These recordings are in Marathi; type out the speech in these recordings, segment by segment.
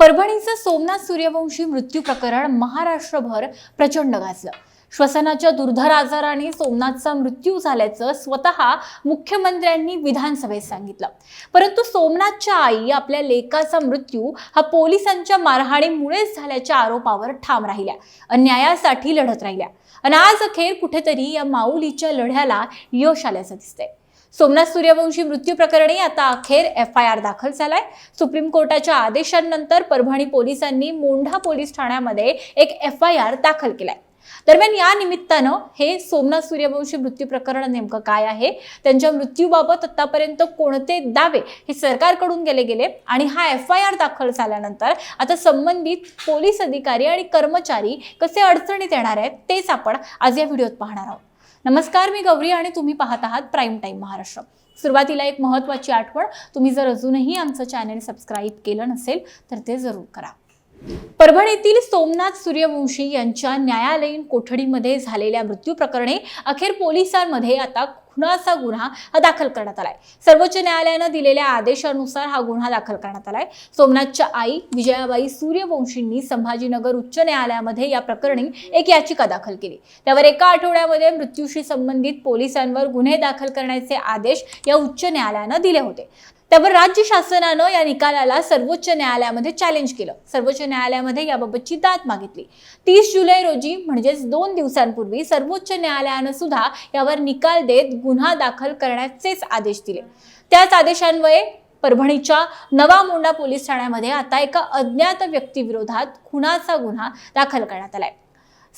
परभणीचं सोमनाथ सूर्यवंशी मृत्यू प्रकरण महाराष्ट्रभर प्रचंड गाजलं. श्वसनाच्या दुर्धर आजाराने सोमनाथचा मृत्यू झाल्याचं स्वतः मुख्यमंत्र्यांनी विधानसभेत सांगितलं. परंतु सोमनाथच्या आई आपल्या लेकाचा मृत्यू हा पोलिसांच्या मारहाणीमुळेच झाल्याच्या आरोपावर ठाम राहिल्या. अन्यायासाठी लढत राहिल्या. आणि आज अखेर कुठेतरी या माऊलीच्या लढ्याला यश आल्याचं दिसतंय. सोमनाथ सूर्यवंशी मृत्यू प्रकरणी आता अखेर एफ आय आर दाखल झालाय. सुप्रीम कोर्टाच्या आदेशानंतर परभणी पोलिसांनी मोंढा पोलीस ठाण्यामध्ये एक एफ आय आर दाखल केलाय. दरम्यान या निमित्तानं हे सोमनाथ सूर्यवंशी मृत्यू प्रकरण नेमकं काय आहे? त्यांच्या मृत्यूबाबत आतापर्यंत कोणते दावे हे सरकारकडून गेले गेले? आणि हा एफ आय आर दाखल झाल्यानंतर आता संबंधित पोलीस अधिकारी आणि कर्मचारी कसे अडचणीत येणार आहेत तेच आपण आज या व्हिडिओत पाहणार आहोत. नमस्कार मी गौरी आणि तुम्ही पाहत आहात प्राईम टाईम महाराष्ट्र. सुरुवातीला एक महत्त्वाची आठवण तुम्ही जर अजूनही आमचं चॅनल सबस्क्राईब केलं नसेल तर ते जरूर करा. परभणीतील सोमनाथ सूर्यवंशी यांच्या न्यायालयीन कोठडीमध्ये झालेल्या मृत्यू प्रकरणी अखेर पोलिसांमध्ये आता खुनाचा गुन्हा हा दाखल करण्यात आलाय. सर्वोच्च न्यायालयानं दिलेल्या आदेशानुसार हा गुन्हा दाखल करण्यात आलाय. सोमनाथच्या आई विजयाबाई सूर्यवंशींनी संभाजीनगर उच्च न्यायालयामध्ये या प्रकरणी एक याचिका दाखल केली. त्यावर एका आठवड्यामध्ये मृत्यूशी संबंधित पोलिसांवर गुन्हे दाखल करण्याचे आदेश या उच्च न्यायालयानं दिले होते. त्यावर राज्य शासनानं या निकालाला सर्वोच्च न्यायालयामध्ये चॅलेंज केलं. सर्वोच्च न्यायालयामध्ये याबाबतची दाद मागितली. तीस जुलै रोजी म्हणजेच दोन दिवसांपूर्वी सर्वोच्च न्यायालयानं सुद्धा यावर निकाल देत गुन्हा दाखल करण्याचेच आदेश दिले. त्याच आदेशान्वये परभणीच्या नवा मोंढा पोलीस ठाण्यामध्ये आता एका अज्ञात व्यक्तीविरोधात खुनाचा गुन्हा दाखल करण्यात आलाय.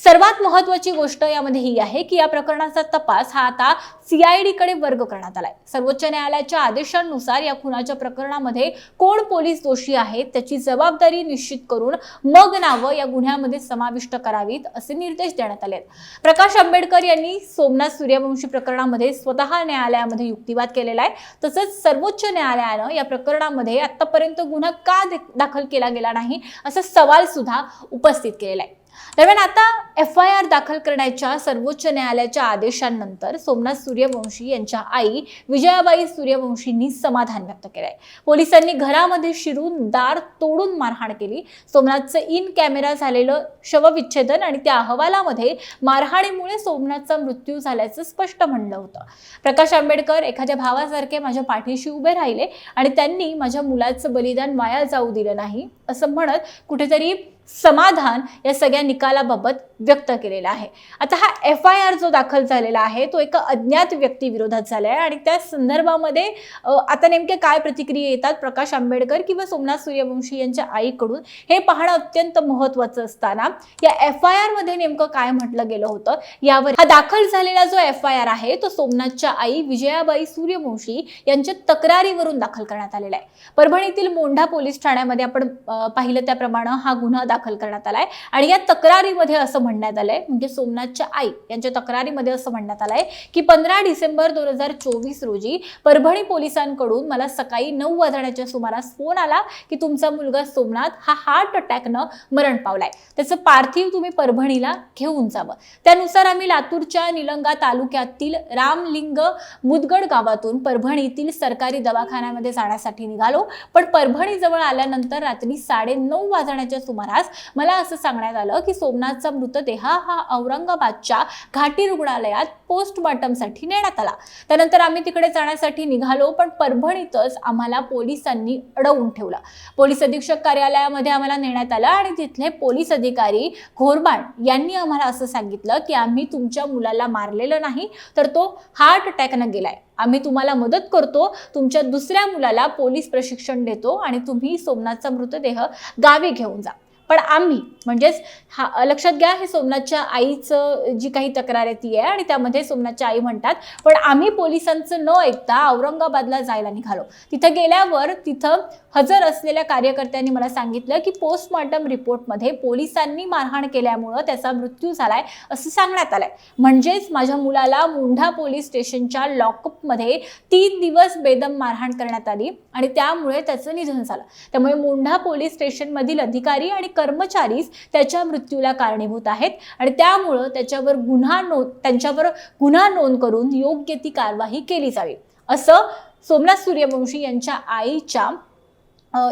सर्वात महत्वाची गोष्ट यामध्ये ही आहे की या प्रकरणाचा तपास हा आता सीआयडीकडे वर्ग करण्यात आलाय. सर्वोच्च न्यायालयाच्या आदेशानुसार या खुनाच्या प्रकरणामध्ये कोण पोलीस दोषी आहेत त्याची जबाबदारी निश्चित करून मग नावं या गुन्ह्यामध्ये समाविष्ट करावीत असे निर्देश देण्यात आले आहेत. प्रकाश आंबेडकर यांनी सोमनाथ सूर्यवंशी प्रकरणामध्ये स्वतः न्यायालयामध्ये युक्तिवाद केलेला आहे. तसंच सर्वोच्च न्यायालयानं या प्रकरणामध्ये आतापर्यंत गुन्हा का दाखल केला गेला नाही असा सवाल सुद्धा उपस्थित केलेला आहे. दरम्यान आता एफ आय आर दाखल करण्याच्या सर्वोच्च न्यायालयाच्या आदेशानंतर सोमनाथ सूर्यवंशी यांच्या आई विजयाबाई सूर्यवंशींनी समाधान व्यक्त केलंय. पोलिसांनी घरामध्ये शिरून दार तोडून मारहाण केली. सोमनाथचं इन कॅमेरा झालेलं शवविच्छेदन आणि त्या अहवालामध्ये मारहाणीमुळे सोमनाथचा मृत्यू झाल्याचं स्पष्ट म्हणलं होतं. प्रकाश आंबेडकर एखाद्या भावासारखे माझ्या पाठीशी उभे राहिले आणि त्यांनी माझ्या मुलाचं बलिदान वाया जाऊ दिलं नाही असं म्हणत कुठेतरी समाधान या सगळ्या निकालाबाबत व्यक्त केलेला आहे. आता हा एफ आय आर जो दाखल झालेला आहे तो एका अज्ञात व्यक्तीविरोधात झाला आहे आणि त्या संदर्भामध्ये आता नेमके काय प्रतिक्रिया येतात प्रकाश आंबेडकर किंवा सोमनाथ सूर्यवंशी यांच्या आईकडून हे पाहणं अत्यंत महत्त्वाचं असताना या एफ आय आरमध्ये नेमकं काय म्हटलं गेलं होतं? यावर हा दाखल झालेला जो एफ आय आर आहे तो सोमनाथच्या आई विजयाबाई सूर्यवंशी यांच्या तक्रारीवरून दाखल करण्यात आलेला आहे. परभणीतील मोंढा पोलीस ठाण्यामध्ये आपण पाहिलं त्याप्रमाणे हा गुन्हा दाखल करण्यात आलाय. आणि या तक्रारीमध्ये असं म्हणण्यात आलंय म्हणजे सोमनाथच्या आई यांच्या तक्रारीमध्ये असं म्हणण्यात आलंय की पंधरा डिसेंबर दोन हजार चोवीस रोजी परभणी पोलिसांकडून मला सकाळी नऊ वाजण्याच्या सुमारास फोन आला की तुमचा मुलगा सोमनाथ हा हार्ट अटॅकनं मरण पावलाय. त्याचं पार्थिव तुम्ही परभणीला घेऊन जावं. त्यानुसार आम्ही लातूरच्या निलंगा तालुक्यातील रामलिंग मुदगड गावातून परभणीतील सरकारी दवाखान्यामध्ये जाण्यासाठी निघालो. पण परभणी जवळ आल्यानंतर रात्री साडे नऊ वाजण्याच्या सुमारास मला असं सांगण्यात आलं की सोमनाथचा मृतदेह हा औरंगाबादच्या घाटी रुग्णालयात पोस्टमॉर्टमसाठी नेण्यात आला. त्यानंतर आम्ही तिकडे जाण्यासाठी निघालो पण परभणीतच आम्हाला पोलिसांनी अडवून ठेवलं. पोलीस अधीक्षक कार्यालयामध्ये आम्हाला नेण्यात आलं आणि तिथले पोलीस अधिकारी घोरबाण यांनी आम्हाला असं सांगितलं की आम्ही तुमच्या मुलाला मारलेलं नाही तर तो हार्ट अटॅकनं गेलाय. आम्ही तुम्हाला मदत करतो तुमच्या दुसऱ्या मुलाला पोलीस प्रशिक्षण देतो आणि तुम्ही सोमनाथचा मृतदेह गावी घेऊन जा. पण आम्ही म्हणजेच हा लक्षात घ्या हे सोमनाथच्या आईचं जी काही तक्रार आहे ती आहे आणि त्यामध्ये सोमनाथच्या आई म्हणतात पण आम्ही पोलिसांचं न ऐकता औरंगाबादला जायला निघालो. तिथं गेल्यावर तिथं हजर असलेल्या कार्यकर्त्यांनी मला सांगितलं की पोस्टमॉर्टम रिपोर्टमध्ये पोलिसांनी मारहाण केल्यामुळं त्याचा मृत्यू झालाय असं सांगण्यात आलंय. म्हणजेच माझ्या मुलाला मुंढा पोलीस स्टेशनच्या लॉकअपमध्ये तीन दिवस बेदम मारहाण करण्यात आली आणि त्यामुळे त्याचं निधन झालं. त्यामुळे मुंढा पोलीस स्टेशनमधील अधिकारी आणि कर्मचारीच त्याच्या मृत्यूला कारणीभूत आहेत. आणि त्यामुळं त्याच्यावर गुन्हा नोंद त्यांच्यावर गुन्हा नोंद करून योग्य ती कारवाई केली जावी. असं सोमनाथ सूर्यवंशी यांच्या आईच्या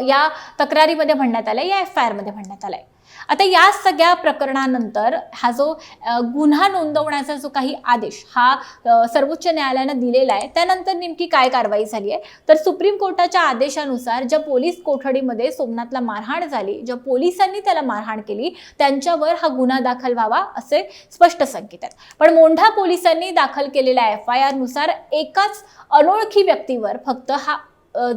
या तक्रारीमध्ये म्हणण्यात आलं या एफ आय आरमध्ये म्हणण्यात आलं आहे आता या सगळ्या प्रकरणानंतर हा जो गुन्हा नोंदवण्याचा जो काही आदेश हा सर्वोच्च न्यायालयानं दिलेला आहे त्यानंतर नेमकी काय कारवाई झाली आहे? तर सुप्रीम कोर्टाच्या आदेशानुसार ज्या पोलीस कोठडीमध्ये सोमनाथला मारहाण झाली ज्या पोलिसांनी त्याला मारहाण केली त्यांच्यावर हा गुन्हा दाखल व्हावा असे स्पष्ट संकेत आहेत. पण मोंढा पोलिसांनी दाखल केलेल्या एफ आय आरनुसार एकाच अनोळखी व्यक्तीवर फक्त हा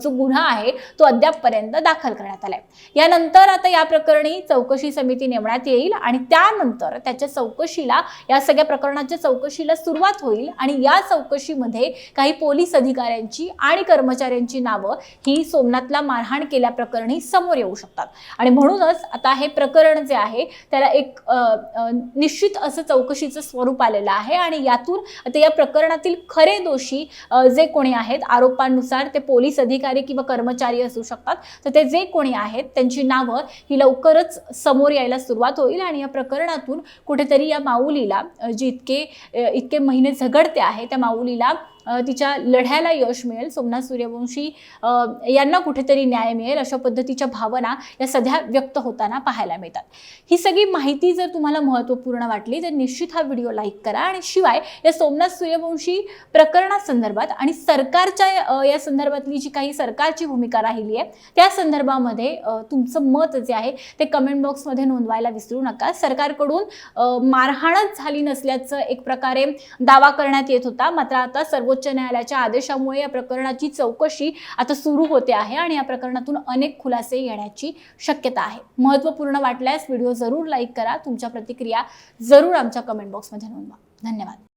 जो गुन्हा आहे तो अद्यापपर्यंत दाखल करण्यात आलाय. यानंतर आता या प्रकरणी चौकशी समिती नेमण्यात येईल आणि त्यानंतर त्याच्या चौकशीला या सगळ्या प्रकरणाच्या चौकशीला सुरुवात होईल आणि या चौकशीमध्ये काही पोलीस अधिकाऱ्यांची आणि कर्मचाऱ्यांची नावं ही सोमनाथला मारहाण केल्याप्रकरणी समोर येऊ शकतात. आणि म्हणूनच आता हे प्रकरण जे आहे त्याला एक निश्चित असं चौकशीचं स्वरूप आलेलं आहे आणि यातून आता या प्रकरणातील खरे दोषी जे कोणी आहेत आरोपांनुसार ते पोलीस अधिकारी किंवा कर्मचारी असू शकतात. तर ते जे कोणी आहेत त्यांची नावं ही लवकरच समोर यायला सुरुवात होईल आणि या प्रकरणातून कुठेतरी या माऊलीला जी इतके इतके महिने झगडते आहे त्या माऊलीला तिच्या लढ्याला यश मिळेल. सोमनाथ सूर्यवंशी यांना कुठेतरी न्याय मिळेल अशा पद्धतीच्या भावना या सध्या व्यक्त होताना पाहायला मिळतात. ही सगळी माहिती जर तुम्हाला महत्त्वपूर्ण वाटली तर निश्चित हा व्हिडिओ लाईक करा आणि शिवाय या सोमनाथ सूर्यवंशी प्रकरणासंदर्भात आणि सरकारच्या या संदर्भातली जी काही सरकारची भूमिका राहिली आहे त्या संदर्भामध्ये तुमचं मत जे आहे ते कमेंट बॉक्समध्ये नोंदवायला विसरू नका. सरकारकडून मारहाणच झाली नसल्याचं एक प्रकारे दावा करण्यात येत होता. मात्र आता सर्वोच्च न्यायालयाच्या आदेशामुळे या प्रकरणाची चौकशी आता सुरू होते आहे आणि या प्रकरणातून अनेक खुलासे येण्याची शक्यता आहे. महत्त्वपूर्ण वाटल्यास व्हिडिओ जरूर लाईक करा. तुमच्या प्रतिक्रिया जरूर आमच्या कमेंट बॉक्समध्ये नोंदवा. धन्यवाद.